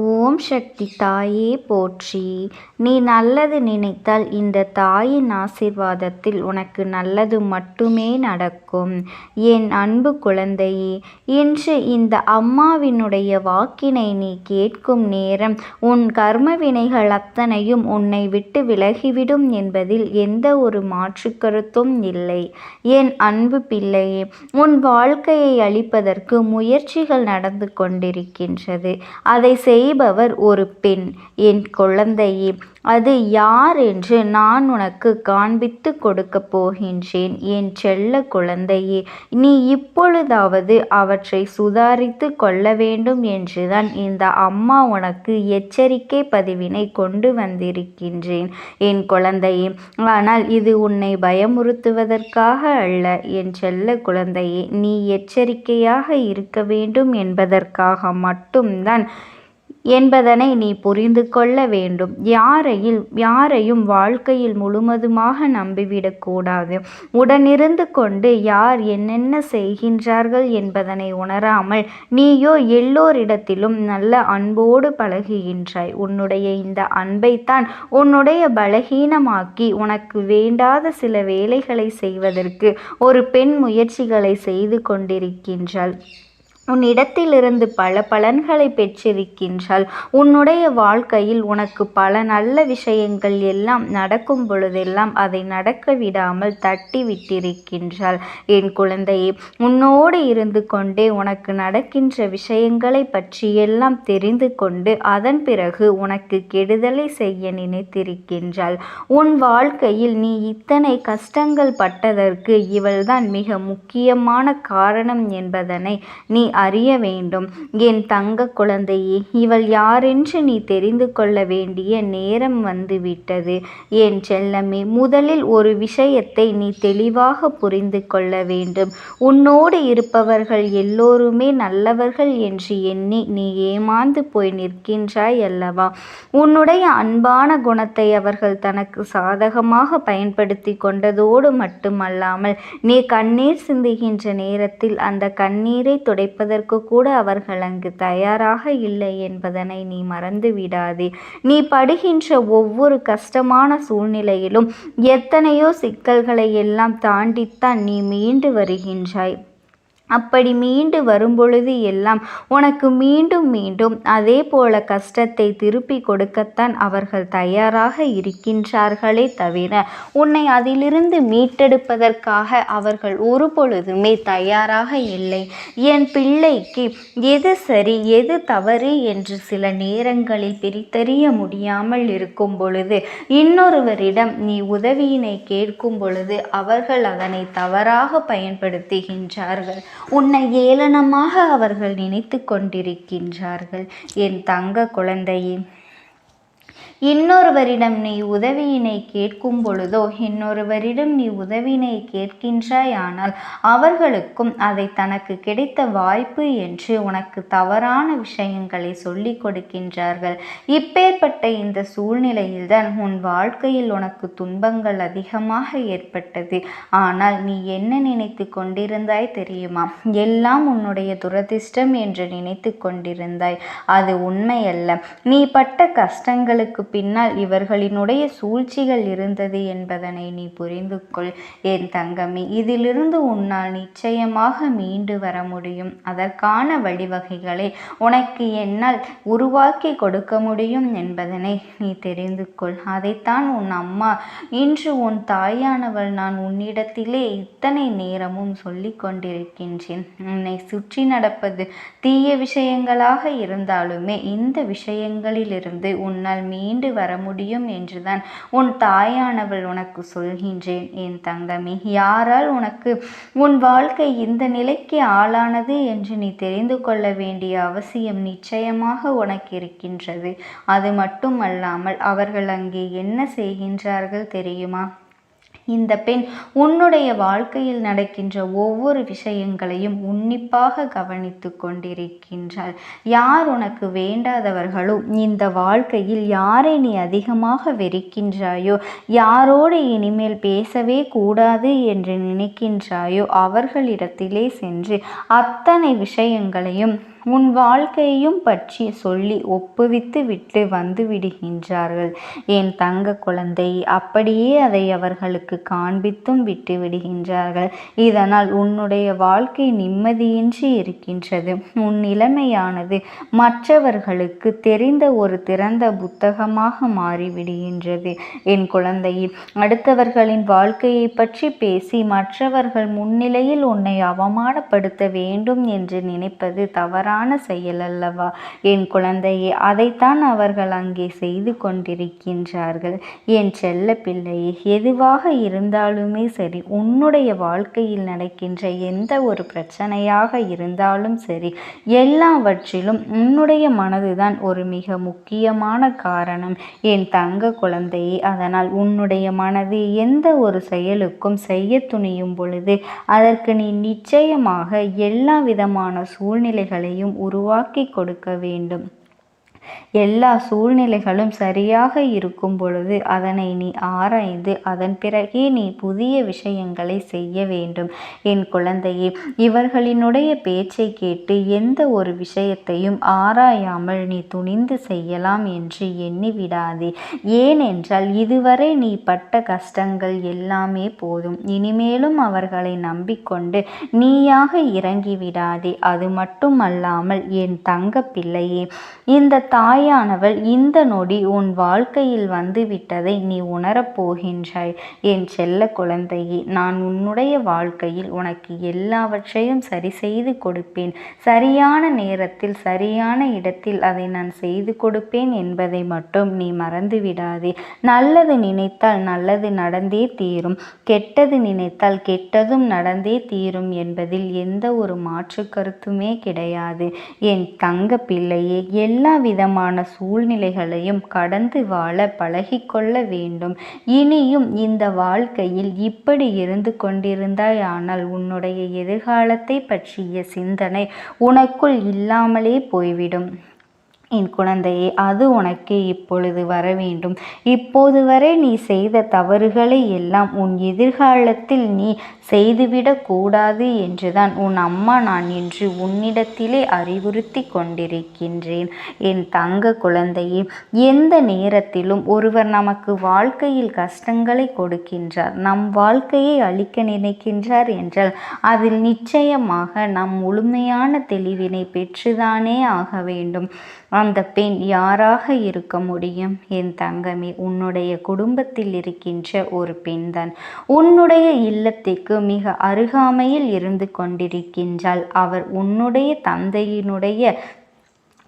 ஓம் சக்தி தாயே போற்றி. நீ நல்லது நினைத்தால் இந்த தாயின் ஆசிர்வாதத்தில் உனக்கு நல்லது மட்டுமே நடக்கும். என் அன்பு குழந்தையே இன்று இந்த அம்மாவினுடைய வாக்கினை நீ கேட்கும் நேரம் உன் கர்ம வினைகள் அத்தனையும் உன்னை விட்டு விலகிவிடும் என்பதில் எந்த ஒரு மாற்று கருத்தும் இல்லை. என் அன்பு பிள்ளையே உன் வாழ்க்கையை அழிப்பதற்கு முயற்சிகள் நடந்து கொண்டிருக்கின்றது. அதை செய் செய்பவர் ஒரு பெண் என் குழந்தையே அது யார் என்று நான் உனக்கு காண்பித்து கொடுக்கப் போகின்றேன் என் செல்ல குழந்தையே. நீ இப்பொழுதாவது அவற்றை சுதாரித்து கொள்ள வேண்டும் என்றுதான் இந்த அம்மா உனக்கு எச்சரிக்கை பதிவினை கொண்டு வந்திருக்கின்றேன் என் குழந்தையே. ஆனால் இது உன்னை பயமுறுத்துவதற்காக அல்ல என் செல்ல குழந்தையே. நீ எச்சரிக்கையாக இருக்க வேண்டும் என்பதற்காக மட்டும்தான் என்பதனை நீ புரிந்து கொள்ள வேண்டும். யாரையில் யாரையும் வாழ்க்கையில் முழுவதுமாக நம்பிவிடக்கூடாது உடனிருந்து கொண்டு யார் என்னென்ன செய்கின்றார்கள் என்பதனை உணராமல் நீயோ எல்லோரிடத்திலும் நல்ல அன்போடு பழகுகின்றாய். உன்னுடைய இந்த அன்பைத்தான் உன்னுடைய பலகீனமாக்கி உனக்கு வேண்டாத சில வேலைகளை செய்வதற்கு ஒரு பெண் முயற்சிகளை செய்து கொண்டிருக்கின்றாள். உன்னிடத்திலிருந்து பல பலன்களை பெற்றிருக்கின்றால் உன்னுடைய வாழ்க்கையில் உனக்கு பல நல்ல விஷயங்கள் எல்லாம் நடக்கும் பொழுதெல்லாம் அதை நடக்க விடாமல் தட்டி விட்டிருக்கின்றாள் என் குழந்தையே உன்னோடு இருந்து கொண்டே உனக்கு நடக்கின்ற விஷயங்களை பற்றியெல்லாம் தெரிந்து கொண்டு அதன் பிறகு உனக்கு கெடுதலை செய்ய நினைத்திருக்கின்றாள் உன் வாழ்க்கையில் நீ இத்தனை கஷ்டங்கள் பட்டதற்கு இவள்தான் மிக முக்கியமான காரணம் என்பதனை நீ அறிய வேண்டும். என் தங்க குழந்தையே இவள் யாரென்று நீ தெரிந்து கொள்ள வேண்டிய நேரம் வந்துவிட்டது. என் செல்லமே முதலில் ஒரு விஷயத்தை நீ தெளிவாக புரிந்து கொள்ள வேண்டும். உன்னோடு இருப்பவர்கள் எல்லோருமே நல்லவர்கள் என்று எண்ணி நீ ஏமாந்து போய் நிற்கின்றாய் அல்லவா? உன்னுடைய அன்பான குணத்தை அவர்கள் தனக்கு சாதகமாக பயன்படுத்தி கொண்டதோடு மட்டுமல்லாமல் நீ கண்ணீர் சிந்துகின்ற நேரத்தில் அந்த கண்ணீரை துடைப்பது செய்வதற்கு கூட அவர்கள் அங்கு தயாராக இல்லை என்பதனை நீ மறந்து விடாதே. நீ படுகின்ற ஒவ்வொரு கஷ்டமான சூழ்நிலையிலும் எத்தனையோ சிக்கல்களை எல்லாம் தாண்டித்தான் நீ மீண்டு வருகின்றாய். அப்படி மீண்டு வரும்பொழுது எல்லாம் உனக்கு மீண்டும் மீண்டும் அதே போல கஷ்டத்தை திருப்பி கொடுக்கத்தான் அவர்கள் தயாராக இருக்கின்றார்களே தவிர உன்னை அதிலிருந்து மீட்டெடுப்பதற்காக அவர்கள் ஒரு பொழுதுமே தயாராக இல்லை. என் பிள்ளைக்கு எது சரி எது தவறு என்று சில நேரங்களில் பிரித்தறிய முடியாமல் இருக்கும் பொழுது இன்னொருவரிடம் நீ உதவியினை கேட்கும் பொழுது அவர்கள் அதனை தவறாக பயன்படுத்துகின்றார்கள். உன்னை ஏளனமாக அவர்கள் நினைத்து கொண்டிருக்கின்றார்கள். என் தங்க குழந்தையே இன்னொருவரிடம் நீ உதவியினை கேட்கும் பொழுதோ இன்னொருவரிடம் நீ உதவியினை கேட்கின்றாயானால் அவர்களுக்கும் அதை தனக்கு கிடைத்த வாய்ப்பு என்று உனக்கு தவறான விஷயங்களை சொல்லிக் கொடுக்கின்றார்கள். இப்பேற்பட்ட இந்த சூழ்நிலையில்தான் உன் வாழ்க்கையில் உனக்கு துன்பங்கள் அதிகமாக ஏற்பட்டது. ஆனால் நீ என்ன நினைத்து கொண்டிருந்தாய் தெரியுமா? எல்லாம் உன்னுடைய துரதிர்ஷ்டம் என்று நினைத்து கொண்டிருந்தாய். அது உண்மையல்ல. நீ பட்ட கஷ்டங்களுக்கு பின்னால் இவர்களினுடைய சூழ்ச்சிகள் இருந்தது என்பதனை நீ புரிந்து கொள் என் தங்கமி இதிலிருந்து உன்னால் நிச்சயமாக மீண்டு வர முடியும். அதற்கான வழிவகைகளை உனக்கு என்னால் உருவாக்கி கொடுக்க முடியும் என்பதனை நீ தெரிந்து கொள் அதைத்தான் உன் அம்மா இன்று உன் தாயானவள் நான் உன்னிடத்திலே இத்தனை நேரமும் சொல்லி கொண்டிருக்கின்றேன். உன்னை சுற்றி நடப்பது தீய விஷயங்களாக இருந்தாலுமே இந்த விஷயங்களிலிருந்து உன்னால் மீண்டும் மீண்டு வர முடியும் என்றுதான் உன் தாயானவள் உனக்கு சொல்கின்றேன். என் தங்கமே யாரால் உனக்கு உன் வாழ்க்கை இந்த நிலைக்கு ஆளானது என்று நீ தெரிந்து கொள்ள வேண்டிய அவசியம் நிச்சயமாக உனக்கு இருக்கின்றது. அது மட்டுமல்லாமல் அவர்கள் அங்கே என்ன செய்கின்றார்கள் தெரியுமா? இந்த பெண் உன்னுடைய வாழ்க்கையில் நடக்கின்ற ஒவ்வொரு விஷயங்களையும் உன்னிப்பாக கவனித்து கொண்டிருக்கின்றாள். யார் உனக்கு வேண்டாதவர்களோ இந்த வாழ்க்கையில் யாரை நீ அதிகமாக வெறுக்கின்றாயோ யாரோடு இனிமேல் பேசவே கூடாது என்று நினைக்கின்றாயோ அவர்களிடத்திலே சென்று அத்தனை விஷயங்களையும் உன் வாழ்க்கையையும் பற்றி சொல்லி ஒப்புவித்து விட்டு வந்து விடுகின்றார்கள். என் தங்க குழந்தை அப்படியே அதை அவர்களுக்கு காண்பித்தும் விட்டு விடுகின்றார்கள். இதனால் உன்னுடைய வாழ்க்கை நிம்மதியின்றி இருக்கின்றது. உன் நிலைமையானது மற்றவர்களுக்கு தெரிந்த ஒரு திறந்த புத்தகமாக மாறிவிடுகின்றது. என் குழந்தை அடுத்தவர்களின் வாழ்க்கையை பற்றி பேசி மற்றவர்கள் முன்னிலையில் உன்னை அவமானப்படுத்த வேண்டும் என்று நினைப்பது தவறான செயல் அல்லவா? என் குழந்தையே அதைத்தான் அவர்கள் அங்கே செய்து கொண்டிருக்கின்றார்கள். என் செல்ல பிள்ளையே எதுவாக இருந்தாலுமே சரி உன்னுடைய வாழ்க்கையில் நடக்கின்ற எந்த ஒரு பிரச்சனையாக இருந்தாலும் சரி எல்லாவற்றிலும் உன்னுடைய மனதுதான் ஒரு மிக முக்கியமான காரணம். என் தங்க குழந்தையே அதனால் உன்னுடைய மனது எந்த ஒரு செயலுக்கும் செய்ய துணியும் பொழுது அதற்கு நீ நிச்சயமாக எல்லா விதமான சூழ்நிலைகளையும் உருவாக்கி கொடுக்க வேண்டும். எல்லா சூழ்நிலைகளும் சரியாக இருக்கும் பொழுது அதனை நீ ஆராய்ந்து அதன் பிறகே நீ புதிய விஷயங்களை செய்ய வேண்டும். என் குழந்தையே இவர்களினுடைய பேச்சை கேட்டு எந்த ஒரு விஷயத்தையும் ஆராயாமல் நீ துணிந்து செய்யலாம் என்று எண்ணி விடாதே ஏனென்றால் இதுவரை நீ பட்ட கஷ்டங்கள் எல்லாமே போதும். இனிமேலும் அவர்களை நம்பிக்கொண்டு நீயாக இறங்கி விடாதே அது மட்டுமல்லாமல் என் தங்க பிள்ளையே இந்த தாயானவள் இந்த நொடி உன் வாழ்க்கையில் வந்துவிட்டதை நீ உணரப் போகின்றாய் என் செல்ல குழந்தையே. நான் உன்னுடைய வாழ்க்கையில் உனக்கு எல்லாவற்றையும் சரி செய்து கொடுப்பேன். சரியான நேரத்தில் சரியான இடத்தில் அதை நான் செய்து கொடுப்பேன் என்பதை மட்டும் நீ மறந்துவிடாதே. நல்லது நினைத்தால் நல்லது நடந்தே தீரும். கெட்டது நினைத்தால் கெட்டதும் நடந்தே தீரும் என்பதில் எந்த ஒரு மாற்று கருத்துமே கிடையாது. என் தங்க பிள்ளையே எல்லா விதமான சூழ்நிலைகளையும் கடந்து வாழ பழகிக்கொள்ள வேண்டும். இனியும் இந்த வாழ்க்கையில் இப்படி இருந்து கொண்டிருந்தாய் ஆனால் உன்னுடைய எதிர்காலத்தை பற்றிய சிந்தனை உனக்குள் இல்லாமலே போய்விடும். என் குழந்தையே அது உனக்கு இப்பொழுது வர வேண்டும் இப்போது வரை நீ செய்த தவறுகளை எல்லாம் உன் எதிர்காலத்தில் நீ செய்துவிடக்கூடாது என்றுதான் உன் அம்மா நான் இன்று உன்னிடத்திலே அறிவுறுத்தி கொண்டிருக்கின்றேன். என் தங்க குழந்தையே எந்த நேரத்திலும் ஒருவர் நமக்கு வாழ்க்கையில் கஷ்டங்களை கொடுக்கின்றார் நம் வாழ்க்கையை அழிக்க நினைக்கின்றார் என்றால் அதில் நிச்சயமாக நம் முழுமையான தெளிவினை பெற்றுதானே ஆக வேண்டும். அந்த பெண் யாராக இருக்க முடியும்? என் தங்கமே உன்னுடைய குடும்பத்தில் இருக்கின்ற ஒரு பெண்தான். உன்னுடைய இல்லத்திற்கு மிக அருகாமையில் இருந்து கொண்டிருக்கின்றாள். அவர் உன்னுடைய தந்தையினுடைய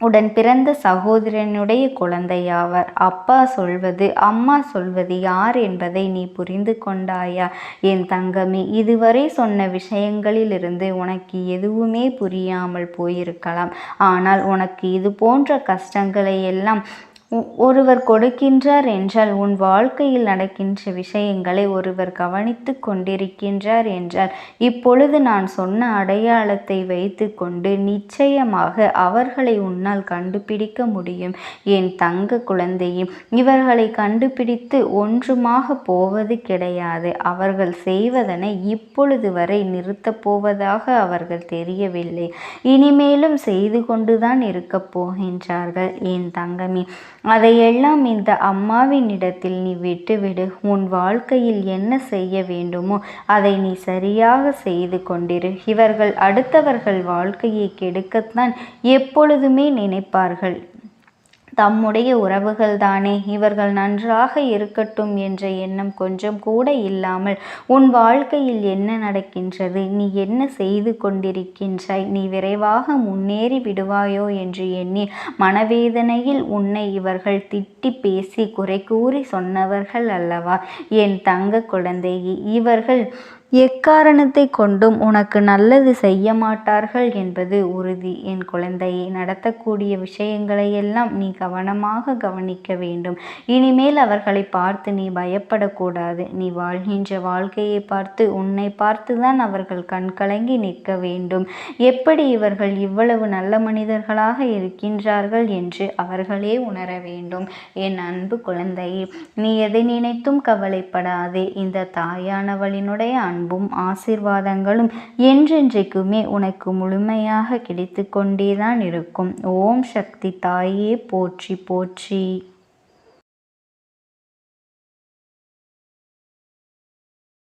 உடன் பிறந்த சகோதரனுடைய குழந்தையாவர். அப்பா சொல்வது அம்மா சொல்வது யார் என்பதை நீ புரிந்து கொண்டாயா? என் தங்கமே இதுவரை சொன்ன விஷயங்களிலிருந்து உனக்கு எதுவுமே புரியாமல் போயிருக்கலாம். ஆனால் உனக்கு இது போன்ற கஷ்டங்களை எல்லாம் ஒருவர் கொடுக்கின்றார் என்றால் உன் வாழ்க்கையில் நடக்கின்ற விஷயங்களை ஒருவர் கவனித்து கொண்டிருக்கின்றார் என்றால் இப்பொழுது நான் சொன்ன அடையாளத்தை வைத்து கொண்டு நிச்சயமாக அவர்களை உன்னால் கண்டுபிடிக்க முடியும். என் தங்க குழந்தையும் இவர்களை கண்டுபிடித்து ஒன்றுமாக போவது கிடையாது. அவர்கள் செய்வதனை இப்பொழுது வரை நிறுத்தப் போவதாக அவர்கள் தெரியவில்லை. இனிமேலும் செய்து கொண்டுதான் இருக்கப் போகின்றார்கள். என் தங்கமி அதையெல்லாம் இந்த அம்மாவின் இடத்தில் நீ விட்டுவிடு. உன் வாழ்க்கையில் என்ன செய்ய வேண்டுமோ அதை நீ சரியாக செய்து கொண்டிரு. இவர்கள் அடுத்தவர்கள் வாழ்க்கையை கெடுக்கத்தான் எப்பொழுதுமே நினைப்பார்கள். தம்முடைய உறவுகள் தானே. இவர்கள் நன்றாக இருக்கட்டும் என்ற எண்ணம் கொஞ்சம் கூட இல்லாமல் உன் வாழ்க்கையில் என்ன நடக்கின்றது? நீ என்ன செய்து கொண்டிருக்கின்றாய்? நீ விரைவாக முன்னேறி விடுவாயோ? என்று எண்ணி மனவேதனையில் உன்னை இவர்கள் திட்டி பேசி குறை கூறி சொன்னவர்கள் அல்லவா? என் தங்க குழந்தையை இவர்கள் எக்காரணத்தை கொண்டும் உனக்கு நல்லது செய்ய மாட்டார்கள் என்பது உறுதி. என் குழந்தையை நடத்தக்கூடிய விஷயங்களை எல்லாம் நீ கவனமாக கவனிக்க வேண்டும். இனிமேல் அவர்களை பார்த்து நீ பயப்படக்கூடாது. நீ வாழ்கின்ற வாழ்க்கையை பார்த்து உன்னை பார்த்துதான் அவர்கள் கண்கலங்கி நிற்க வேண்டும். எப்படி இவர்கள் இவ்வளவு நல்ல மனிதர்களாக இருக்கின்றார்கள் என்று அவர்களே உணர வேண்டும். என் அன்பு குழந்தையே நீ எதை நினைத்தும் கவலைப்படாதே. இந்த தாயானவளினுடைய அன்பும் ஆசிர்வாதங்களும் என்றென்றைக்குமே உனக்கு முழுமையாக கிடைத்து கொண்டேதான் இருக்கும். ஓம் சக்தி தாயே போற்றி போற்றி.